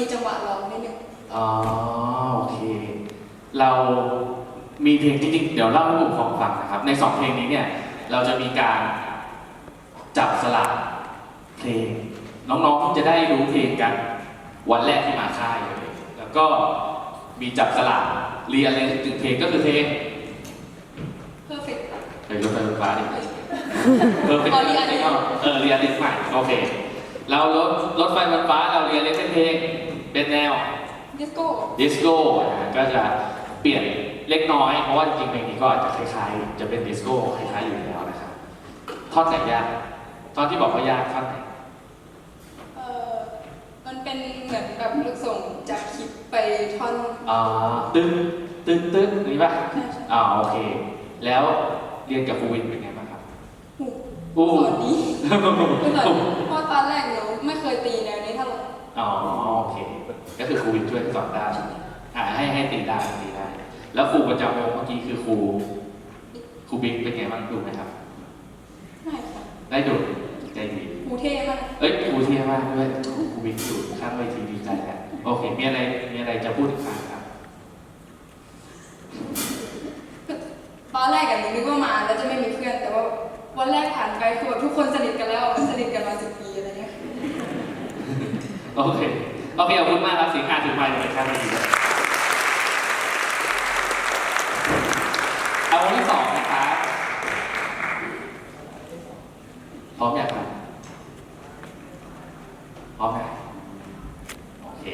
มีจังหวะร้องนิดนึงอ๋อโอเค เรามีเพลงจริงๆเดี๋ยวเล่าให้ผู้ปกครองฟังนะครับ ในสองเพลงนี้เนี่ยเราจะมีการจับสลักเพลง น้องๆจะได้รู้เพลงกันวันแรกที่มาค่ายเลยแล้วก็มีจับสลักเรียนเลยถึงเพลงก็คือเพลง perfect เพลงรถไฟฟ้าดิเออเป็นอ๋อ Real เออเรียนเล็กใหม่โอเคเรารถรถไฟฟ้าฟ้าเราเรียนเล็กเป็นเพลง เป็นแนวดิสโก้ดิสโก้นะฮะก็จะเปลี่ยนเล็กน้อย เพราะว่าจริงๆเพลงนี้ก็อาจจะคล้ายๆ จะเป็นดิสโก้คล้ายๆอยู่แล้วนะครับท่อนไหนยากท่อนที่บอกว่ายากท่อนไหนเอ่อมันเป็นเหมือนแบบลูกส่งจากคลิปไปท่อนอ่าตึ๊ดตึ๊ดตึ๊ดนี่ป่ะใช่ใช่อ่าโอเค แล้วเรียนกับครูวินเป็นไงบ้างครับหูอู้สอนดีคือสอนเพราะตอนแรกหนูไม่เคยตีแนวนี้เท่าไหร่อ๋อโอเคก็คือครูวินช่วยสอนได้อ่าให้ให้ตีได้ตีได้ แล้วครูประจำวงเมื่อกี้คือครูครูบิ๊กเป็นไงบ้างดูไหมครับ ไม่ค่ะได้ดูใจดีหูเท่มากเอ้ยครูเท่มากด้วยครูบิ๊กอยู่ข้างเวทีดีใจแล้วโอเคมีอะไรมีอะไรจะพูดถึงฟ้าครับตอนแรกอะหนูนึกว่ามาแล้วจะไม่มีเพื่อน แต่ว่าวันแรกผ่านไปคือแบบทุกคนสนิทกันแล้วมันสนิทกันมาสิบปีอะไรเงี้ยโอเค โอเคขอบคุณมากครับสิงหาถึงไปในครั้งนี้เอาวงที่สองนะครับพร้อมยังครับพร้อมไหมโอเค